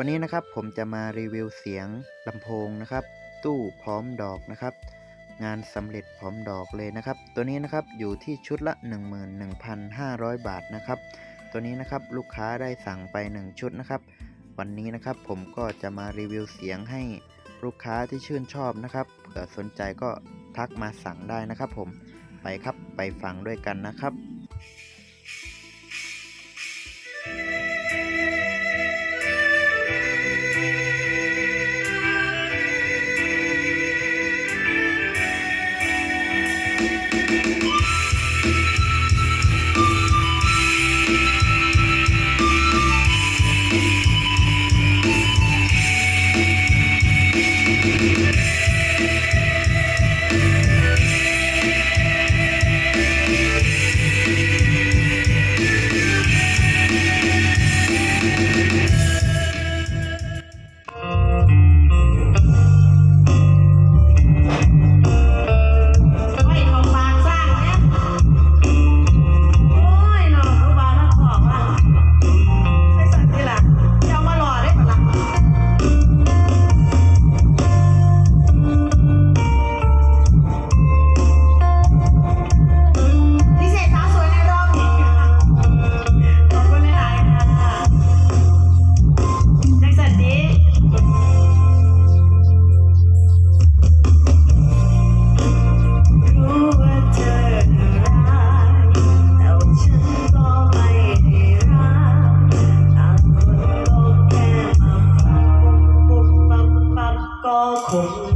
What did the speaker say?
วันนี้นะครับผมจะมารีวิวเสียงลำโพงนะครับ ตู้พร้อมดอกนะครับ งานสำเร็จพร้อมดอกเลยนะครับ ตัวนี้นะครับอยู่ที่ชุดละ 11,500 บาทนะครับ ตัวนี้นะครับลูกค้าได้สั่งไป 1 ชุดนะครับ วันนี้นะครับผมก็จะมารีวิวเสียงให้ลูกค้าที่ชื่นชอบนะครับเผื่อสนใจก็ทักมาสั่งได้นะครับ ผมไปครับไปฟังด้วยกันนะครับ Yeah. คน